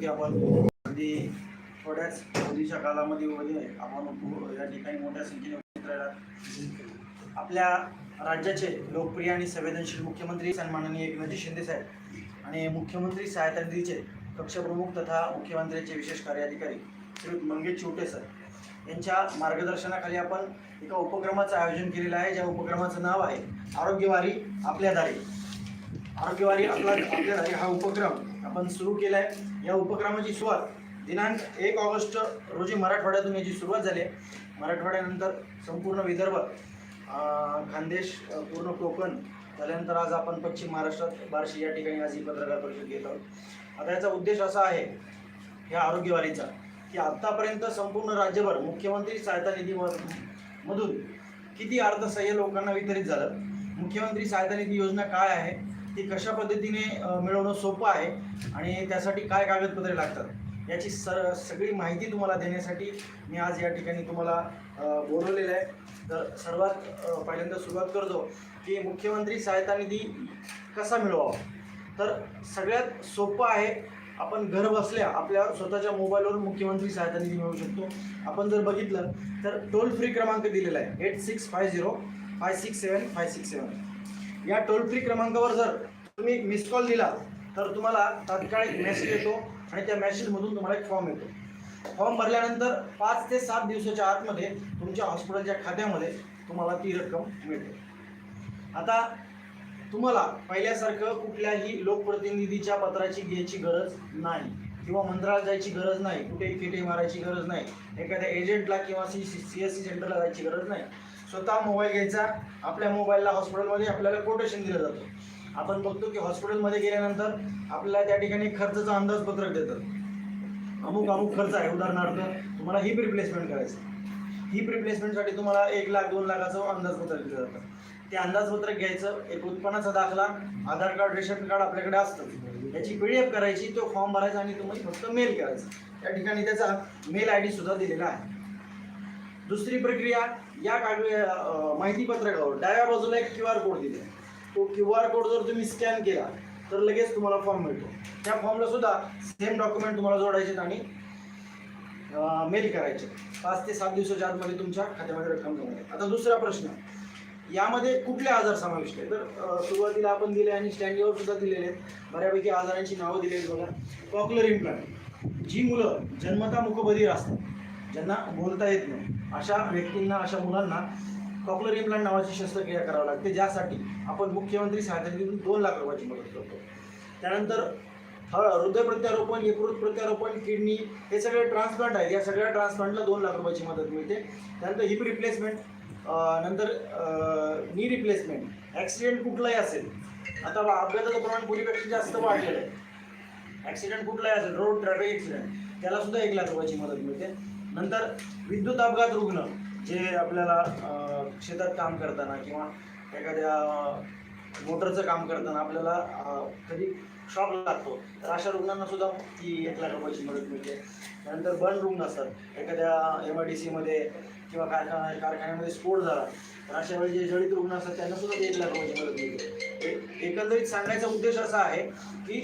की आपण अगदी थोड्याच अवधीच्या कालामध्ये वगैरे आपण या ठिकाणी मोठ्या संख्येने उपस्थित आपल्या राज्याचे लोकप्रिय आणि संवेदनशील मुख्यमंत्री सन्माननीय एकनाथजी शिंदे साहेब आणि मुख्यमंत्री सहायता निधीचे कक्षप्रमुख तथा मुख्यमंत्र्यांचे विशेष कार्याधिकारी श्री मंगेश चिवटे सर. यांच्या मार्गदर्शनाखाली आपण एका उपक्रमाचं आयोजन केलेलं आहे. ज्या उपक्रमाचं नाव आहे आरोग्यवारी आपल्या दारी. आरोग्यवारी आपला आपल्या दारी हा उपक्रम आपण सुरू केलं आहे या उपक्रमाची सुरुवात दिनांक एक ऑगस्ट रोजी मराठवाड्यातून याची सुरुवात झाली आहे. मराठवाड्यानंतर संपूर्ण विदर्भ खानदेश पूर्ण कोकण झाल्यानंतर आज आपण पश्चिम महाराष्ट्रात बार्शी या ठिकाणी आज ही पत्रकार परिषद घेत आहोत. आता याचा उद्देश असा आहे या आरोग्यवारीचा की आत्तापर्यंत संपूर्ण राज्यभर मुख्यमंत्री सहायता निधी मधून किती अर्थसहाय्य लोकांना वितरित झालं? मुख्यमंत्री सहायता निधी योजना काय आहे? ती कशा पद्धतीने मिळवणं सोपं आहे आणि त्यासाठी काय कागदपत्रे लागतात याची सर सगळी माहिती तुम्हाला देण्यासाठी मी आज या ठिकाणी तुम्हाला बोलवलेलं आहे. तर सर्वात पहिल्यांदा सुरुवात करतो की मुख्यमंत्री सहायता निधी कसा मिळवावा? तर सगळ्यात सोपं आहे आपण घर बसल्या आपल्या स्वतःच्या मोबाईलवरून मुख्यमंत्री सहायता निधी मिळवू शकतो. आपण जर बघितलं तर टोल फ्री क्रमांक दिलेला आहे eight six five zero five six seven five six seven. या टोल फ्री क्रमांकावर जर तुम्ही मिस कॉल दिला तर तुम्हाला तात्काळ एक मेसेज येतो आणि त्या मेसेजमधून तुम्हाला एक फॉर्म येतो फॉर्म भरल्यानंतर पाच ते सात दिवसाच्या आतमध्ये तुमच्या हॉस्पिटलच्या खात्यामध्ये तुम्हाला ती रक्कम मिळते आता तुम्हाला पहिल्यासारखं कुठल्याही लोकप्रतिनिधीच्या पत्राची घ्यायची गरज नाही किंवा मंत्रालयात जायची गरज नाही कुठे फेटे मारायची गरज नाही एखाद्या एजंटला किंवा सी सी एस सी सेंटरला जायची गरज नाही स्वतः मोबाईल घ्यायचा आपल्या मोबाईलला हॉस्पिटलमध्ये आपल्याला कोटेशन दिलं जातं. आपण बघतो की हॉस्पिटलमध्ये गेल्यानंतर आपल्याला त्या ठिकाणी खर्चाचं अंदाजपत्रक देतं अमुक अमुक खर्च आहे उदाहरणार्थ तुम्हाला हिप रिप्लेसमेंट करायचं. हिप रिप्लेसमेंटसाठी तुम्हाला एक लाख दोन लाखाचं अंदाजपत्रक दिलं जातं. ते अंदाजपत्रक घ्यायचं एक उत्पन्नाचा दाखला आधार कार्ड रेशन कार्ड आपल्याकडे असतं. याची पी डी एफ करायची तो फॉर्म भरायचा आणि तुम्ही फक्त मेल करायचा. त्या ठिकाणी त्याचा मेल आय डी सुद्धा दिलेला आहे. दुसरी प्रक्रिया या कागद माहिती पत्रकावर डाव्या बाजूला एक क्यू आर कोड दिला तो क्यू आर कोड जर तुम्ही स्कॅन केला तर लगेच तुम्हाला फॉर्म मिळतो. त्या फॉर्मला सुद्धा सेम डॉक्युमेंट तुम्हाला जोडायचे आणि मेल करायचे पाच ते सात दिवसाच्या आतमध्ये तुमच्या खात्यामध्ये रक्कम जमा आता दुसरा प्रश्न यामध्ये कुठले आजार समाविष्ट आहे तर सुरुवातीला आपण दिले आणि स्टँडीवर सुद्धा दिलेले आहेत. बऱ्यापैकी आजारांची नावं दिलेली आहेत बघा. पॉक्युलर इम्प्लांट. जी मुलं जन्मता मुखबधीर असतात ज्यांना बोलता येत नाही. अशा व्यक्तींना अशा मुलांना कॉकलर इम्प्लांट नावाची शस्त्रक्रिया करावी लागते ज्यासाठी आपण मुख्यमंत्री सहायता निधीतून दोन लाख रुपयाची मदत करतो. त्यानंतर हृदय प्रत्यारोपण यकृत प्रत्यारोपण किडनी हे सगळे ट्रान्सप्लांट आहेत. या सगळ्या ट्रान्सप्लांटला दोन लाख रुपयाची मदत मिळते. त्यानंतर हिप रिप्लेसमेंट नंतर नी रिप्लेसमेंट ॲक्सिडेंट कुठलाही असेल आता बा- अपघाताचं प्रमाण पूर्वीपेक्षा जास्त वाढलेलं आहे. ॲक्सिडेंट कुठलाही असेल रोड ट्रॅफिक ॲक्सिडेंट त्याला सुद्धा एक लाख रुपयाची मदत मिळते. नंतर विद्युत अपघात रुग्ण जे आपल्याला शेतात काम करताना किंवा एखाद्या मोटरचं काम करताना आपल्याला कधी शॉक लागतो तर अशा रुग्णांना सुद्धा ती एक लाख रुपयाची मदत मिळते. त्यानंतर बर्न रुग्ण असतात. एखाद्या एम आय डी सीमध्ये किंवा कारखाना कारखान्यामध्ये स्फोट झाला तर अशा वेळी जे जळीत रुग्ण असतात त्यांना सुद्धा एक लाख रुपयाची मदत मिळते. एकंदरीत सांगायचा उद्देश असा आहे की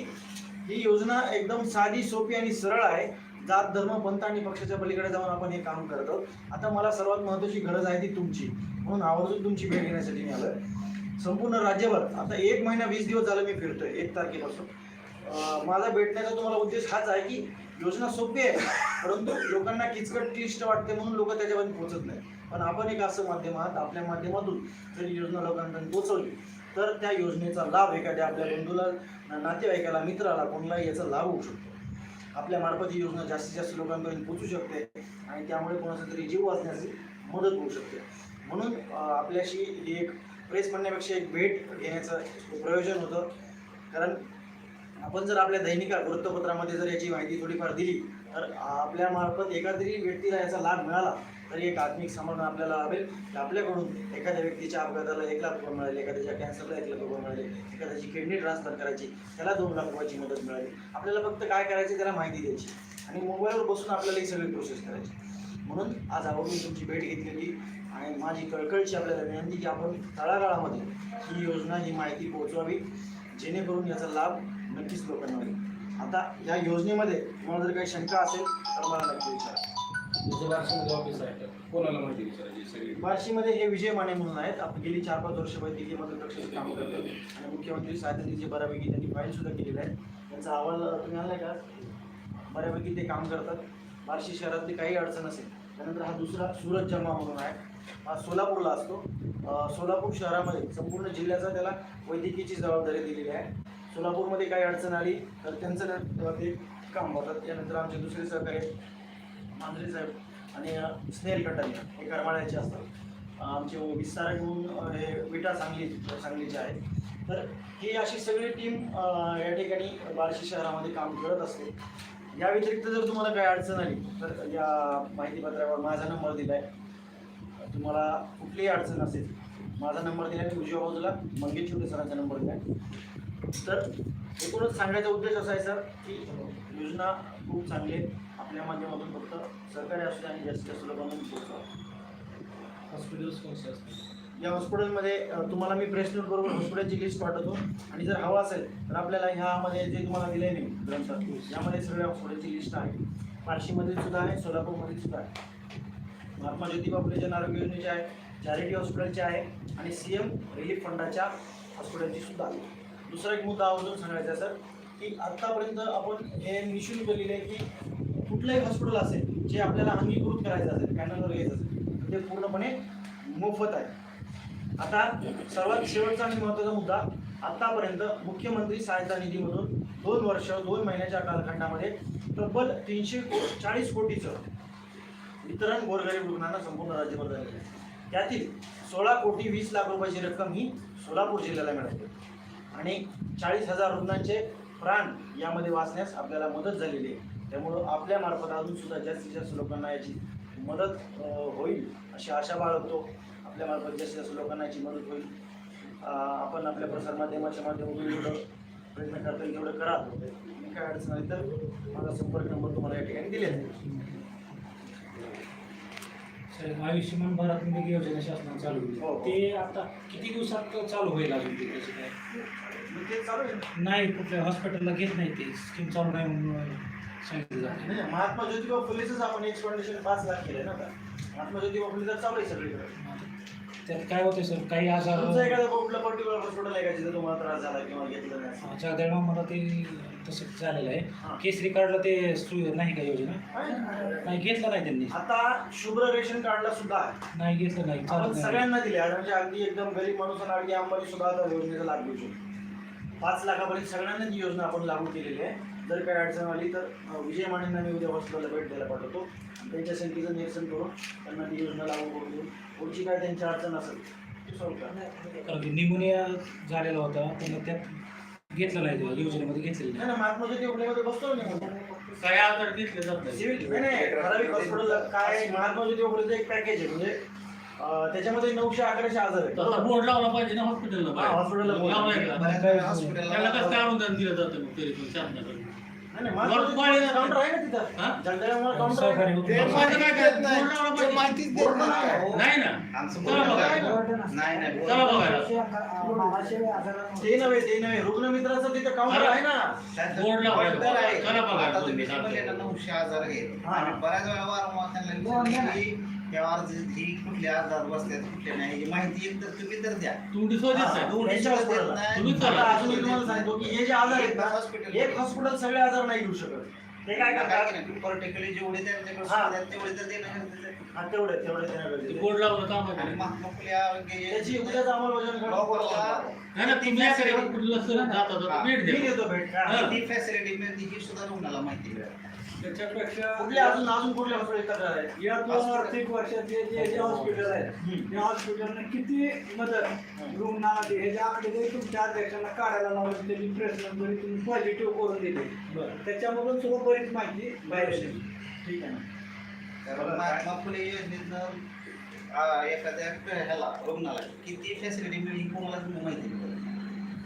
ही योजना एकदम साधी सोपी आणि सरळ आहे. जात धर्म पंथ आणि पक्षाच्या पलीकडे जाऊन आपण हे काम करत आहोत. आता मला सर्वात महत्त्वाची गरज आहे ती तुमची. म्हणून आवर्जून तुमची भेट घेण्यासाठी मी आलोय. संपूर्ण राज्यभर आता एक महिना वीस दिवस झालं मी फिरतोय एक तारखेपासून. माझा भेटण्याचा तुम्हाला उद्देश हाच आहे की योजना सोपी आहे परंतु लोकांना किचकट क्लिष्ट वाटते म्हणून लोक त्याच्यापर्यंत पोहोचत नाही पण आपण एक असं माध्यम आहात आपल्या माध्यमातून जर योजना लोकांपर्यंत पोहोचवली तर त्या योजनेचा लाभ एखाद्या आपल्या बंधूला नातेवाईकाला मित्राला कोणालाही याचा लाभ होऊ शकतो. आपल्या मार्फत ही योजना जास्तीत जास्त लोकांपर्यंत पोहोचू शकते आणि त्यामुळे कोणाचा तरी जीव वाचण्याची मदत होऊ शकते. म्हणून आपल्याशी ही एक प्रेस म्हणण्यापेक्षा एक भेट घेण्याचं प्रयोजन होतं. कारण आपण जर आपल्या दैनिका वृत्तपत्रामध्ये जर याची माहिती थोडीफार दिली तर आपल्या मार्फत एका तरी व्यक्तीला याचा लाभ मिळाला. तरी एक आत्मिक समाधान आपल्याला लाभेल की आपल्याकडून एखाद्या व्यक्तीच्या अपघाताला एक लाख रुपये मिळाले एखाद्याच्या कॅन्सरला एक लाख रुपये मिळाले एखाद्याची किडनी ट्रान्सफर करायची त्याला दोन लाख रुपयाची मदत मिळाली. आपल्याला फक्त काय करायचं त्याला माहिती द्यायची. आणि मोबाईलवर बसून आपल्याला ही सगळी प्रोसेस करायची. म्हणून आज आवर्जून तुमची भेट घेतलेली आणि माझी कळकळची आपल्याला विनंती की आपण तळागाळामध्ये ही योजना ही माहिती पोहोचवावी जेणेकरून याचा लाभ नक्कीच लोकांना होईल. आता या योजनेमध्ये तुम्हाला जर काही शंका असेल तर मला नक्की विचारा. कोणाला माहिती विचारायची सगळी बार्शीमध्ये हे विजय माने म्हणून आहेत. आपण गेली चार पाच वर्ष वैद्यकीयमध्ये कक्षेत काम करतात. आणि मुख्यमंत्री सहायता निधी बऱ्यापैकी त्यांनी फाईल सुद्धा केलेला आहे त्यांचा अहवाल तुम्ही आणलाय का? बऱ्यापैकी ते काम करतात. बार्शी शहरातली काही अडचण असेल त्यानंतर हा दुसरा सुरत जन्मा म्हणून आहे. हा सोलापूरला असतो. सोलापूर शहरामध्ये संपूर्ण जिल्ह्याचा त्याला वैद्यकीयची जबाबदारी दिलेली आहे. सोलापूरमध्ये काही अडचण आली तर त्यांचं ते काम करतात त्यानंतर आमचे दुसरे सहकारी मांजरे साहेब आणि स्नेहल कटारिया हे करमाळ्याचे असतात. आमचे विस्तारक म्हणून हे विटा सांगली सांगलीचे आहेत. तर ही अशी सगळी टीम या ठिकाणी बार्शी शहरामध्ये काम करत असते. या व्यतिरिक्त जर तुम्हाला काही अडचण आली तर या माहितीपत्रावर माझा नंबर दिला आहे तुम्हाला कुठलीही अडचण असेल माझा नंबर दिला आहे उजव्या बाजूला मंगेश छोटे सरांचा नंबर दिला आहे तर एकूणच सांगायचा उद्देश असा आहे सर की योजना खूप चांगली आहे. आपल्या माध्यमातून फक्त सहकार्य असू द्या आणि जास्तीत जास्त लोकांना पोहोचावं. हॉस्पिटल्स कोणते असतात या हॉस्पिटलमध्ये तुम्हाला मी प्रेस नोट बरोबर हॉस्पिटलची लिस्ट पाठवतो. आणि जर हवा असेल तर आपल्याला ह्यामध्ये जे तुम्हाला दिले मी ग्रंथ यामध्ये सगळ्या हॉस्पिटलची लिस्ट आहे. पारशीमध्ये सुद्धा आहे सोलापूरमध्ये सुद्धा आहे. महात्मा ज्योतिबा फुले जन आरोग्य योजनेचे आहे चॅरिटी हॉस्पिटलचे आहे आणि सी एम रिलीफ फंडाच्या हॉस्पिटलची सुद्धा आहे. दुसरा एक मुद्दा अजून सांगायचा सर की आत्तापर्यंत आपण हे निशुल्क लिहिले की कुठलंही हॉस्पिटल असेल जे आपल्याला अंगीकृत करायचं असेल पॅनलवर घ्यायचं असेल ते पूर्णपणे मोफत आहे. आता सर्वात शेवटचा आणि महत्त्वाचा मुद्दा आतापर्यंत मुख्यमंत्री सहायता निधीमधून दोन वर्ष दोन महिन्याच्या कालखंडामध्ये तब्बल तीनशे चाळीस कोटीचं वितरण गोरगरीब रुग्णांना संपूर्ण राज्यभर झालेलं आहे. त्यातील सोळा कोटी वीस लाख रुपयाची रक्कम ही सोलापूर जिल्ह्याला मिळाली. आणि चाळीस हजार रुग्णांचे प्राण यामध्ये वाचण्यास आपल्याला मदत झालेली आहे. त्यामुळं आपल्या मार्फत अजून सुद्धा जास्तीत जास्त लोकांना याची मदत होईल अशी आशा बाळगतो. आपल्या मार्फत जास्तीत जास्त लोकांना याची मदत होईल. आपण आपल्या प्रसारमाध्यमाच्या माध्यमातून जेवढं प्रयत्न करता येईल तेवढं करा. आणि काय अडचण आली तर माझा संपर्क नंबर तुम्हाला या ठिकाणी आहे. साहेब, आयुष्यमान भारत निधी योजना शासनाने चालू हो, केली हो. ते आता किती दिवसात चालू होईल अजून त्याची काय चालू आहे ना. नाही कुठल्या हॉस्पिटलला घेत नाही ते. स्कीम चालू नाही म्हणून सांगितलं जाते. नाही, महात्मा ज्योतिबा फुलेच आपण एक फाउंडेशन पाच लाख केलंय ना आता. महात्मा ज्योतिबा फुले तर चालू आहे सगळीकडे. त्यात काय होते सर? काही आजार तुमचं एखादं कुठलं पर्टिक्युलर हॉस्पिटल आहे का जिथे तुम्हाला त्रास झाला किंवा घेतलं नाही? जगदळमा मला ते तसं झालेलं हा. आहे केसरी कार्डला ते सु- नाही का योजना? आहे. नाही घेतलं नाही त्यांनी. आता शुभ्र रेशन कार्डला सुद्धा आहे. नाही घेतलं नाही. आपण चालत नाही. सगळ्यांना दिले. म्हणजे अगदी एकदम गरीब माणूस आणि अगदी अंबानी सुद्धा आता योजनेचा लाभ घेऊ शकतो. पाच लाखापर्यंत सगळ्यांना ती योजना आपण लागू केलेली आहे. जर काही अडचण आली तर विजय मानेंना मी उद्या हॉस्पिटलला भेट द्यायला पाठवतो. आणि त्यांच्या संख्येचं निरसन करून त्यांना ती योजना लागू करून देऊन पुढची काय त्यांची अडचण असेल ती सॉल्व्ह निमोनिया झालेला होता त्यांना त्यात घेतलं नाही ते योजनेमध्ये घेतलेलं नाही नाही ना महात्मा ज्योती उपलेमध्ये बसतो ना मी. काय आजार घेतले जात नाही नाही नाही ठराविक काय महात्मा ज्योती एक पॅकेज आहे. म्हणजे त्याच्यामध्ये नऊशे अकराशे आजार आहे तसा बोर्ड लावला पाहिजे ना हॉस्पिटलला हा, हॉस्पिटलला बोर्ड. लावलाय का? बऱ्याच वेळा हॉस्पिटलला त्याला कसं काय अनुदान दिलं जातं मग तरी पण शासनाकडून नाही, आहे ना तिथं हा? जगदळ्यामुळे आहे. ते? नाही. ते पाहिजे. माहितीच देत नाही. नाही ना आमचं चला बोलणं बघा. काय? नाही नाही चला बघायला ते नव्हे ते नव्हे रुग्णमित्राचं तिथं काउंटर आहे ना त्यात बोर्ड लावायला. काउंटर आहे. चला बघा, आता तुम्ही मिनिटं. म्हणले ना नऊशे हजार घेत हा. आणि बऱ्याच वेळा वारंवार त्यांना विचारलं की या अर्ज ही कुठले आजार बसतात कुठले नाही ही माहिती एक तर तुम्ही तर द्या आहे देत. नाही. तुम्ही चला. आता अजून मी तुम्हाला सांगतो की हे जे आजार आहेत ना हॉस्पिटल एक हॉस्पिटल सगळे आजार नाही घेऊ शकत ते काय करतात पर्टिक्युलर जेवढे त्यांच्याकडे हा. सुविधा आहेत, तेवढे तर देणं गरजेचं आहे. हा तेवढे तेवढे देणं ते गरजेचं आहे. बोर्ड लावलं आणि आहे. त्याची उद्याच अंमलबजावणी करा. नाही ना जाता भेट मी द्या देतो भेट काय हा. असेल. ती फॅसिलिटी मिळते ही सुद्धा रुग्णाला माहिती त्याच्यापेक्षा अजून अजून कुठले हॉस्पिटल तक्रार आहे या दोन आर्थिक वर्षाचे जे जे हॉस्पिटल आहेत हम्म. त्या हॉस्पिटलने किती मदत रुग्णाला दिली आकडे तुमच्या अध्यक्षांना काढायला लावलं त्यांनी प्रश्न जरी तुम्ही पॉझिटिव्ह करून दिले बरं. त्याच्यामधून सुद्धा बरीच माहिती बाहेर ठीक आहे ना महात्मा फुले योजनेतनं आ, एखाद्या ह्याला रुग्णाला किती फॅसिलिटी मिळली कोणालाच माहिती नाही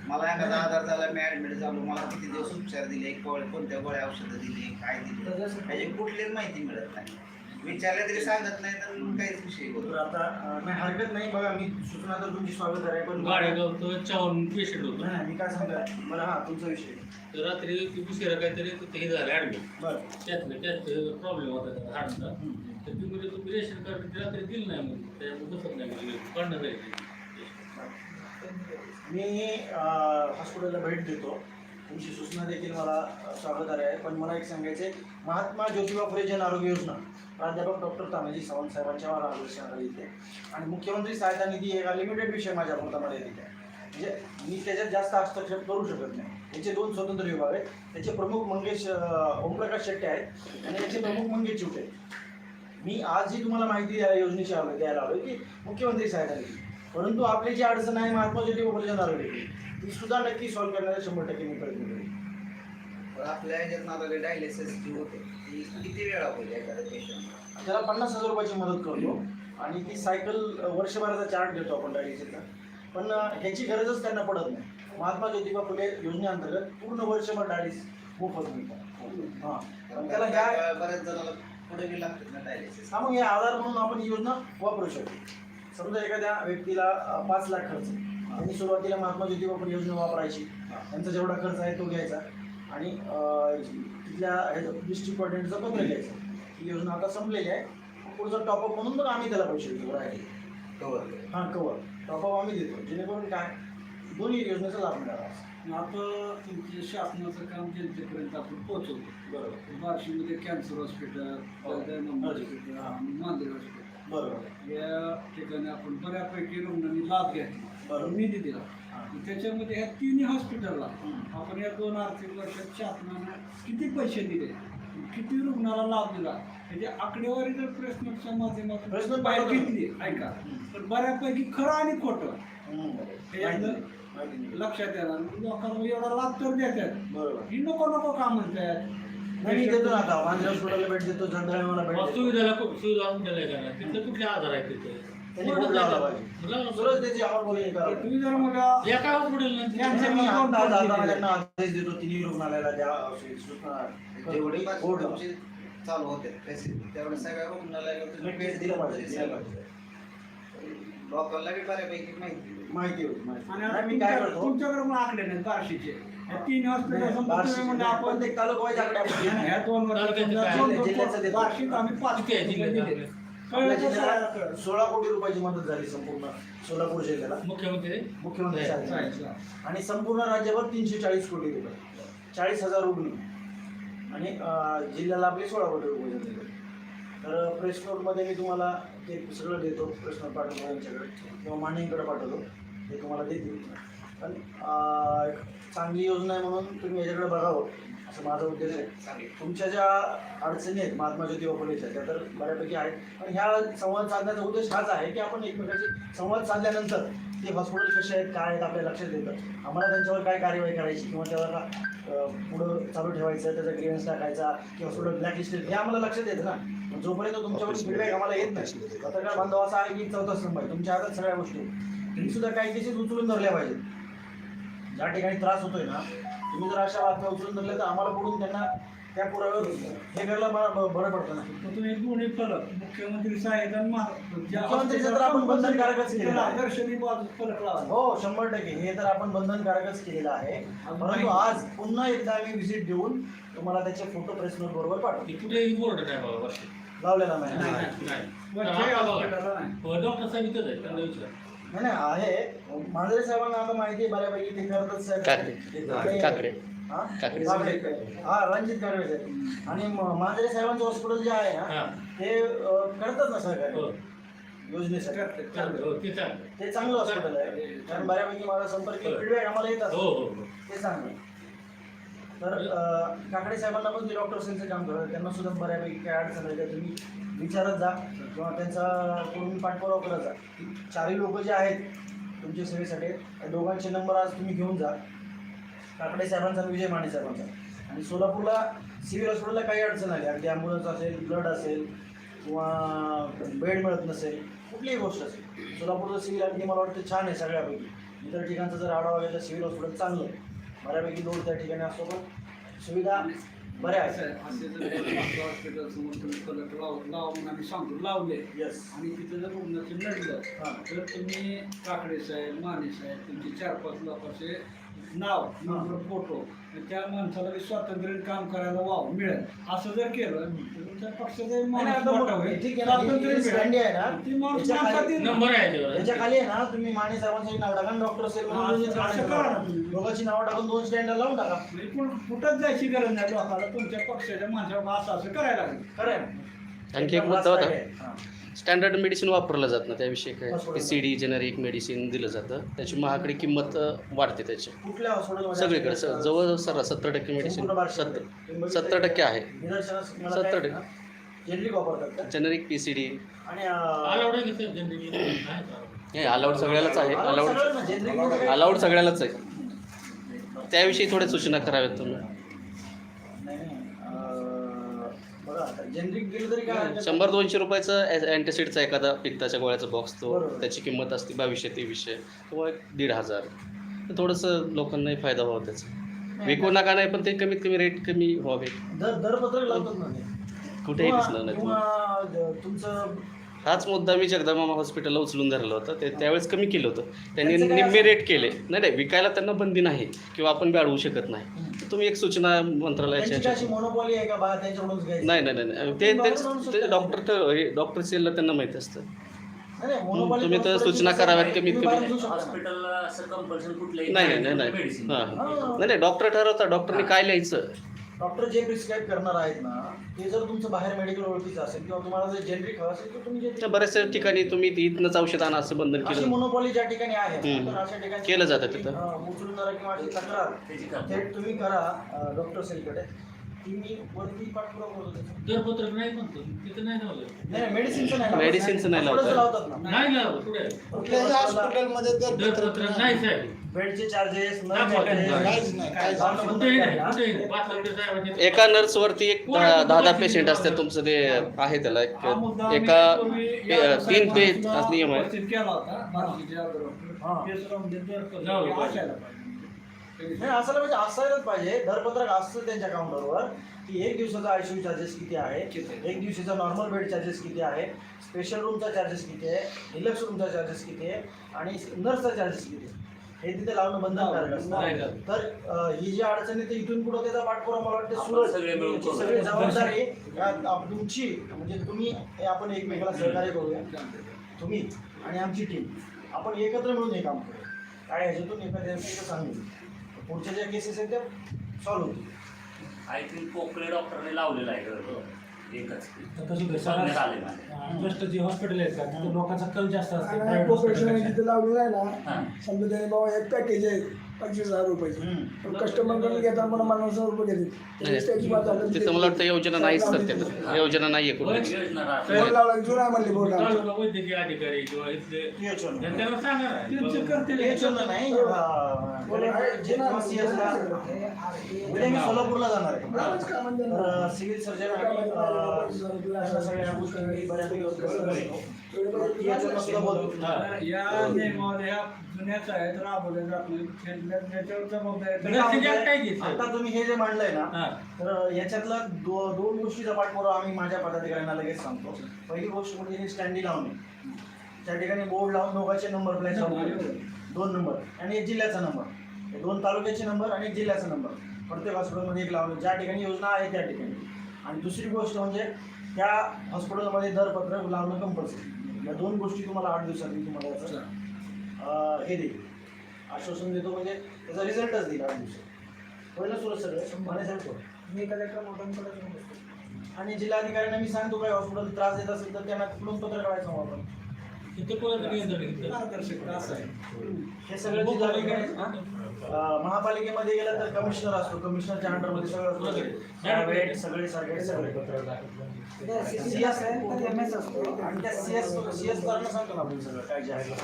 मला एखादा आजार झाला मी ऍडमिट झालो मला किती दिवस उपचार दिले कोणत्या गोळ्या औषधं दिली काय दिली ह्याची कुठलीच माहिती मिळत नाही. विचारलं तरी सांगत नाही तर काहीच विषय बोलतो तर आता अं, नाही हरकत नाही. बघा मी सूचना तर तुमची स्वागत आहे पण गाडेगावचं चावून पेशंट होतं नाही नाही, मी काय सांगतोय बरं हा तुमचा विषय. तर रात्री ती उशिरा काहीतरी तिथे हे झालं ॲडमिट बरं. त्यातलं त्यात प्रॉब्लेम होता त्याचा हार्टचा तर ती म्हणजे तुम्ही रेशन कार्ड ते रात्री दिलं नाही मग त्यामुळे बसत नाही म्हणजे काढणं जायचं मी अं, हॉस्पिटलला भेट देतो. तुमची सूचना देखील मला अं, स्वागतार्ह आहे. पण मला एक सांगायचं आहे महात्मा ज्योतिबा फुले जन आरोग्य योजना. प्राध्यापक डॉक्टर तानाजी सावंत साहेबांच्या मार्गदर्शनाखाली येते आणि मुख्यमंत्री सहायता निधी एक लिमिटेड विषय माझ्या पुरतामध्ये येते. म्हणजे मी त्याच्यात जास्त हस्तक्षेप करू शकत नाही. याचे दोन स्वतंत्र विभाग आहेत. त्याचे प्रमुख मंगेश ओमप्रकाश शेट्टे आहेत आणि याचे प्रमुख मंगेश चिवटे. आहेत. मी आज जी तुम्हाला माहिती द्या योजनेची आलो द्यायला आलो की मुख्यमंत्री सहायता निधी. परंतु आपली जी अडचण आहे महात्मा ज्योतिबा फुले जन आरोग्य ती सुद्धा नक्की सॉल्व्ह करण्याचा शंभर टक्के मी प्रयत्न करेन. पण आपल्या ह्याच्यात नावाला डायलिसिस जी होते. ती किती वेळा होईल एखाद्या त्याला पन्नास हजार रुपयाची मदत करतो. आणि ती सायकल वर्षभराचा चार्ट देतो आपण डायलिसिसचा पण अ, ह्याची गरजच त्यांना पडत नाही. महात्मा ज्योतिबा फुले योजनेअंतर्गत पूर्ण वर्षभर डायलिसिस मोफत मिळतात. हां. पण त्याला ह्या बऱ्याच जणांना पुढे बी लागतात ना डायलिसिस हा मग हे आधार म्हणून आपण ही योजना वापरू शकतो. समजा एखाद्या व्यक्तीला अ, पाच लाख खर्च. त्यांनी सुरुवातीला महात्मा ज्योतिबा फुले योजना वापरायची. त्यांचा जेवढा खर्च आहे तो घ्यायचा. आणि तिथल्या डिस्ट्रिक्ट कॉर्डिनेटरचं पत्र घ्यायचं ही योजना आता संपलेली आहे. पुढचा टॉपअप म्हणून मग आम्ही त्याला पैसे देतो. राहिले कवर हां कवर टॉपअप आम्ही देतो. जेणेकरून काय दोन्ही योजनेचा लाभ मिळाला आता तुमच्या शासनाचं काम जनतेपर्यंत आपण पोहोचवतो. बरोबर. बार्शीमध्ये कॅन्सर हॉस्पिटल हो. हॉस्पिटल आणि नांदेड हॉस्पिटल बरोबर. या ठिकाणी आपण बऱ्यापैकी रुग्णांनी लाभ घेतला. बरोबर. निधी दिला. त्याच्यामध्ये ह्या तिन्ही हॉस्पिटलला. आपण या दोन आर्थिक वर्षात शासनानं किती पैसे दिले? किती रुग्णाला लाभ दिला? त्याची आकडेवारी जर प्रेस नोटच्या माध्यमातून प्रेस बाहेर घेतली ऐका. तर बऱ्यापैकी खरं आणि खोटं. हे यातलं. लक्षात येणार लोकांना एवढा लाभ तर देतात. बरोबर. ही नको नको का म्हणतात. नाही मी देतो ना आता. वांद्रे हॉस्पिटलला भेट देतो. चंद्राला भेट देतो. सुविधाला खूप सुविधा का नाही तिथं कुठले आधार आहेत तिथे? त्यांनी बोर्ड लावला पाहिजे त्याची तुम्ही जर मी दोन आता. त्यांना आदेश देतो तिन्ही रुग्णालयाला द्या अशी सूचना जेवढी बोर्ड लावा. तुमची चालू होते फॅसिलिटी तेवढ्या सगळ्या तुम्ही भेट दिलं दिलं पाहिजे, पाहिजे दिलं पाहिजे. लोकांना बी बऱ्यापैकी माहिती आहे. माहिती होती माहिती आणि नाही, आता मी काय तुमच्या- करतो तुमच्याकडे पण आकडे नाहीत बार्शीचे या तीन हॉस्पिटल नाही, म्हणजे आपण प्रत्येक तालुका वाईज आकडे आपण घेत नाही. ह्या दोन वर्षात तालुक्याचं समजा काय? दोन- दोन- जिल्ह्याचं देतो. बार्शीत आम्ही पाच किती आहे. सोळा कोटी रुपयाची मदत झाली संपूर्ण सोलापूर जिल्ह्याला. मुख्यमंत्री? मुख्यमंत्री. आणि संपूर्ण राज्यावर तीनशे चाळीस कोटी रुपये. चाळीस हजार रुग्ण. आणि अं, जिल्ह्याला आपले सोळा कोटी रुपये झाले. तर प्रेस नोटमध्ये मी तुम्हाला ते सगळं देतो प्रेस नोट पाठवतो यांच्याकडे. किंवा मानेंकडे पाठवतो. ते तुम्हाला देतील. पण अं, चांगली योजना आहे म्हणून तुम्ही याच्याकडे बघावं. असं माझा उद्देश आहे. तुमच्या ज्या अडचणी आहेत महात्मा ज्योतिबा फुलेच्या त्या तर बऱ्यापैकी आहेत. पण ह्या संवाद साधण्याचा उद्देश हाच आहे की आपण एकमेकाशी संवाद साधल्यानंतर ते हॉस्पिटल कसे आहेत काय आहेत आपल्या लक्षात येतं. आम्हाला त्यांच्यावर काय कार्यवाही करायची किंवा त्याला पुढं चालू ठेवायचं त्याचा ग्रीवेन्स टाकायचा किंवा हॉस्पिटल ब्लॅकलिस्ट हे आम्हाला लक्षात येतं ना. जोपर्यंत तुमच्याकडून फीडबॅक आम्हाला येत नाही पत्रकार बांधव असा आहे की चौथा स्तंभ आहे. तुमच्या हातात सगळ्या गोष्टी. तुम्ही सुद्धा काही केसेस उचलून धरल्या पाहिजेत. ज्या ठिकाणी त्रास होतोय ना तुम्ही जर अशा बातम्या उचलून धरल्या तर आम्हाला पुढून त्यांना त्या पुराव्यावर हे करायला बरं पडतं ना. तर तुम्ही दोन्ही फलक मुख्यमंत्री साहेब आणि महा- ज्या मुख्यमंत्रीचं तर आपण बंधनकारकच केलेलं आहे. दर्शनी बाजू फलक लावा. हो शंभर टक्के. हे तर आपण बंधनकारकच केलेलं आहे. परंतु आज पुन्हा एकदा आम्ही व्हिजिट देऊन तुम्हाला त्याचे फोटो प्रेस नोट बरोबर पाठवतो कुठेही बोर्ड नाही बाबा वर्ष. लावलेला नाही. डॉक्टर साहेब इथंच आहे त्यांना विचार. नाही आहे. मांजरे साहेबांना आता माहिती आहे बऱ्यापैकी ते करतच काकडे. हा? काकडे. काकडे. हा रणजित काकडे साहेब. आणि मांजरे साहेबांचं हॉस्पिटल जे आहे ना हा. ते करतात ना हो. सहकार्य योजनेसाठी हो ते चांगलं. हॉस्पिटल आहे. कारण बऱ्यापैकी मला संपर्क फीडबॅक आम्हाला येतात हो हो हो. ते चांगलं. तर काकडे साहेबांना पण ते डॉक्टर सेलचं काम करतात त्यांना सुद्धा बऱ्यापैकी काय अडचण आहे तुम्ही विचारत जा किंवा त्यांचा कडून पाठपुरावा करत जा. चारही लोक जे आहेत तुमच्या सेवेसाठी त्या दोघांचे नंबर आज तुम्ही घेऊन जा. काकडे साहेबांचा आणि विजय माने साहेबांचा. आणि सोलापूरला सिव्हिल हॉस्पिटलला काही अडचण आली अगदी ॲम्ब्युलन्स असेल ब्लड असेल किंवा बेड मिळत नसेल कुठलीही गोष्ट असेल. सोलापूरचं सिव्हिल अगदी मला वाटतं छान आहे सगळ्यापैकी. इतर ठिकाणचा जर आढावा घ्यायचा सिव्हिल हॉस्पिटल चांगलं आहे. बऱ्यापैकी दोन त्या ठिकाणी असतो पण सुविधा आहेत आहे, हॉस्पिटल समोर तुम्ही फलक लाव लावा म्हणून आम्ही सांगतो लावले. येस आणि तिथं जर रुग्णाचं नडलं हां. तर तुम्ही काकडे साहेब माने साहेब तुमचे चार पाच लोकांचे नाव नंबर फोटो त्या माणसाला बी स्वातंत्र्य काम करायला वाव मिळेल असं जर केलं तर तुमच्या पक्षाचा नाही, माणूस आता मोठा मग होईल. ठीक आहे ना, स्वातंत्र्य ही- मिळेल. स्टँडी आहे ना, ती माणूस याच्या खाली- माणसात येईल. नंबर आहे याच्यावर. याच्या खाली आहे ना तुम्ही माने साहेबांचं एक नाव टाका डॉक्टर असेल हा, म्हणून असं माने करा ना साहेब. तुम्ही. दोघांची नावं टाकून दोन स्टँड लावून टाका म्हणजे कुठंच जायची गरज नाही लोकांना तुमच्या पक्षाच्या माणसाला असं असं करायला लागेल खरं आहे. एक मुद्दा होता. हां. स्टँडर्ड मेडिसिन वापरलं जात ना त्याविषयी काय. P C D generic medicine दिलं जातं. त्याची महागडी किंमत वाढते त्याची. सगळीकडे स- जवळ सर सत्तर टक्के मेडिसिन. सत्तर सत्तर टक्के आहे. सत्तर टक्के. जेनरिक वापरतात का? जेनेरिक पी सी डी नाही? हे अलाउड सगळ्यालाच आहे. अलाउड अलाउड अलाउड सगळ्यालाच आहे. त्याविषयी थोड्या सूचना कराव्यात तुम्ही. जेनरिक गेलं तरी काय हरकत नाही. शंभर दोनशे रुपयाचं अँटीसिडचा एखादा पित्ताच्या गोळ्याचा बॉक्स तो बरोबर. त्याची किंमत असते बावीसशे तेवीसशे किंवा एक दीड हजार. तर थोडंसं लोकांनाही फायदा व्हावा त्याचा. विकू नका नाही पण ते कमीत कमी रेट कमी व्हावे. दर दरपत्रक लावतात ना ते कुठेही किंवा- दिसलं नाही किंवा ज- तुमचं हाच मुद्दा मी जगदंबा हॉस्पिटलला उचलून धरला होता. ते त्यावेळेस कमी केलं होतं. त्यांनी निम्मे रेट केले. नाही नाही विकायला त्यांना बंदी नाही किंवा आपण बी अडवू शकत नाही. तर तुम्ही एक सूचना मंत्रालयाच्या नाही नाही नाही नाही. ते डॉक्टर डॉक्टर सेलला त्यांना माहिती असतं. तुम्ही तर सूचना कराव्यात कमीत कमी. नाही नाही नाही. नाही. मेडिसिन. नाही नाही डॉक्टर ठरवता डॉक्टरनी काय लिहायचं? डॉक्टर जे प्रिस्क्राईब करणार आहेत ना ते जर तुमचं बाहेर मेडिकल ओळखीचं असेल किंवा तुम्हाला जर जेनरिक हवं असेल तर तुम्ही तर बऱ्याचशा ठिकाणी तुम्ही ती इथनंच औषध आणा असं बंधन अशी केलं मोनोपॉली ज्या ठिकाणी आहे हम्म. तर अशा ठिकाणी केलं जातं तिथं. हां, उचलून धरा किंवा अशी तक्रार त्याची करतो. थेट तुम्ही करा डॉक्टर सेलकडे मी वरती पाठपुरावा करतो त्याचा. दरपत्रक नाही म्हणतो. तिथं नाही लावलं. नाही नाही मेडिसिनचं नाही. मेडिसिनचं नाही लावत. लावतात ना. नाही लावलं कुठे? कुठल्याही हॉस्पिटलमध्ये दरपत्रक नाही साहेब. बेडचे चार्जेस नाही, काहीच नाही. कुठेही नाही कुठेही नाही पाच लाख साहेबांचे. एका नर्सवरती एक दहा दहा दहा पेशंट असतात तुमचं ते आहे त्याला एक हा मुद्दा एका पूर्वी पे- या तीन पे नियम आहे. उपस्थित केला होता. बाकीच्या हां. डॉक्टर केस राहून दे, दर जाऊ पत्रक पाहिजे. असायला पाहिजे. नाही असायला म्हणजे असायलाच पाहिजे. दरपत्रक असतं त्यांच्या काउंटरवर. की एक दिवसाचा आयसीयू चार्जेस किती आहे? एक दिवसाचा नॉर्मल बेड चार्जेस किती आहे? स्पेशल रूमचा चार्जेस किती आहे? डिलक्स रूमचा चार्जेस किती आहे? आणि नर्सचा चार्जेस किती आहे? हे तिथे लावणं बंधनकारक नाही असतं लावत. तर ही जी अडचण आहे ते इथून पुढे त्याचा पाठपुरावा मला वाटतं सुरत सगळे जबाबदारी तुमची म्हणजे तुम्ही आपण एकमेकाला सहकार्य करूया. तुम्ही आणि आमची टीम आपण एकत्र मिळून हे काम करू काय ह्याच्यातून एखाद्या सांगू? पुढच्या ज्या केसेस आहेत त्या सॉल्व्ह होतील आय थिंक कोकळे डॉक्टरने लावलेलं आहे घर. एकच तर तसं ते सांगण्यात सगळं आले मला ट्रस्ट जे हॉस्पिटल आहेत का तिथे लोकांचा कल जास्त असतो आणि private कोऑपरेशन hospital पेक्षा. जिथे लावलेलं आहे हां. ना समजा त्याने बाबा एक पॅकेज आहे पंचवीस हजार रुपयाचं हम्म. पण कस्टमरकडून घेता मला पन्नास हजार रुपये घेते त्याची बात झाली. तिथं मला वाटतं योजना नाहीच सध्या योजना नाही आहे कुठे योजना बोर्ड. लावला जुना म्हणले बोर्ड. तालुका वैद्यकीय अधिकारी किंवा इथले. त्यांना सांगा ना. त्यांचं उद्या मी सोलापूरला जाणार आहे. बरंच कामं देणार. तर सिव्हिल सर्जन आणि अं, अशा सगळ्या गोष्टी बऱ्यापैकी सुद्धा बोलतो हा. या नियमावल्या ह्या जुन्याच आहेत. राबवल्या जात नाही त्याच्यावर जबाबदारी आहे. आता? तुम्ही हे जे मांडलंय ना हा. तर याच्यातला दो दोन गोष्टीचा पाठपुरावा आम्ही माझ्या पदाधिकाऱ्यांना लगेच सांगतो. पहिली गोष्ट म्हणजे हे स्टँडी लावणे त्या ठिकाणी बोर्ड लावून दोघांचे नंबर. प्लेट दोन नंबर आणि एक जिल्ह्याचा नंबर हे दोन तालुक्याचे नंबर आणि एक जिल्ह्याचा नंबर प्रत्येक हॉस्पिटलमध्ये एक लावणे ज्या ठिकाणी योजना आहे त्या ठिकाणी. आणि दुसरी गोष्ट म्हणजे त्या हॉस्पिटलमध्ये दरपत्रक लावणं कंपल्सरी या दोन गोष्टी तुम्हाला आठ दिवसात मी तुम्हाला याचं अं, हे देईल. आश्वासन देतो म्हणजे त्याचा रिझल्टच आठ दिवसात पहिलं सुरत सगळं? माने सांगतो. मी कलेक्टर मोठ्यांकडे. आणि जिल्हाधिकाऱ्यांना मी सांगतो काय हॉस्पिटल त्रास देत असेल तर त्यांना तिकडून पत्र काढायचं आपण? इथं कोणाचं नियंत्रण आहे इथं? पारदर्शकता असं आहे. हे सगळं जिल्हाधिकारी अं, महापालिकेमध्ये गेलं तर कमिशनर असतो. कमिशनरच्या अंडरमध्ये सगळं असतं. सगळे सगळे. सगळे CS आणि त्या सीएस सीएस करणं सांगतो ना आपण सगळं काय जे आहे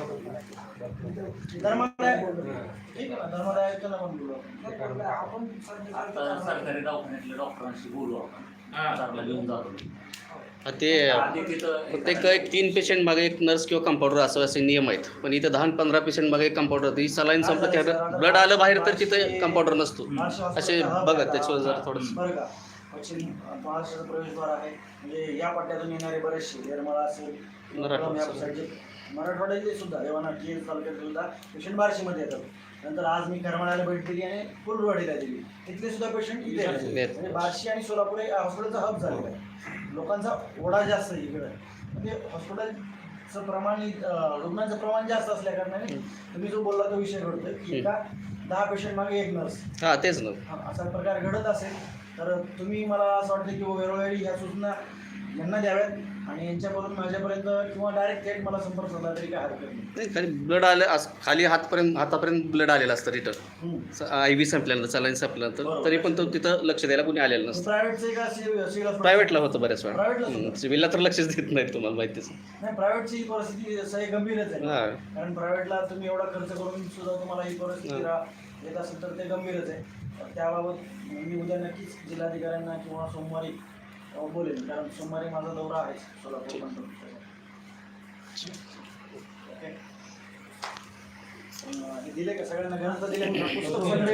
धर्मादाय ठीक आहे ना धर्मादाय आयुक्तांना पण बोलू आपण. आपण आता सरकारी दवाखान्यातल्या डॉक्टरांशी बोलू हा. आपण घेऊन जातो. ते प्रत्येक एक तीन पेशंट मागे एक नर्स किंवा कंपाऊंडर असं असे नियम आहेत. पण इथं दहा पंधरा पेशंट मागे एक कंपाऊंडर ही सलाईन संपलं की ब्लड आलं बाहेर तर तिथे कंपाऊंडर नसतो. असे बघा त्याच्यावर जरा थोडंसं. बरं का. पश्चिम महाराष्ट्राचा प्रवेशद्वार आहे. म्हणजे या पट्ट्यातून येणारे बरेचसे. येरमाळा असेल किंवा मराठवाडा कळंब या साईडचे मराठवाड्यातले सुद्धा देवाना टी एस तालुक्यात सुद्धा पेशंट बार्शीमध्ये येतात. नंतर आज मी करमाळ्याला भेट दिली आणि फुलवाडीला दिली. तिथले सुद्धा पेशंट इथे. म्हणजे बार्शी आणि सोलापूर हे हॉस्पिटलचा हब झालेला आहे. लोकांचा ओढा जास्त आहे इकडं. म्हणजे हॉस्पिटलचं प्रमाण अं, रुग्णांचं प्रमाण जास्त असल्या कारणाने तुम्ही जो बोलला तो विषय घडतोय की एका दहा पेशंट मागे एक नर्स हां तेच ना. हा, असा प्रकार घडत असेल तर तुम्ही मला असं वाटतं की वेळोवेळी ह्या सूचना यांना द्याव्यात आणि यांच्याकडून माझ्यापर्यंत किंवा डायरेक्ट थेट मला संपर्क साधला तरी काय हरकत नाही. नाही खाली ब्लड आलं अस- खाली हातपर्यंत हातापर्यंत ब्लड आलेलं असतं रिटर्न हम्म. आय व्ही संपल्यानंतर सलाईन संपल्यानंतर तरी पण तो तिथं लक्ष द्यायला कोणी आलेलं नसतं. प्रायव्हेटचं का सिव्हिल सिव्हिल प्रायव्हेटला होतं बऱ्याच वेळा. Private ला हम्म, सुद्धा? सिव्हिलला तर लक्षच देत नाही तुम्हाला माहितीच नाही प्रायव्हेटची परिस्थिती सही गंभीरच आहे. हां. कारण प्रायव्हेटला तुम्ही एवढा खर्च करून सुद्धा तुम्हाला ही परिस्थिती रा- येत असेल तर ते गंभीरच आहे. तर त्याबाबत मी उद्या नक्कीच जिल्हाधिकाऱ्यांना किंवा सोमवारी बोलेन कारण सोमवारी माझा दौरा आहे सोलापूर पंढरपूरचा. ओके. हे दिले का सगळ्यांना? घरात दिले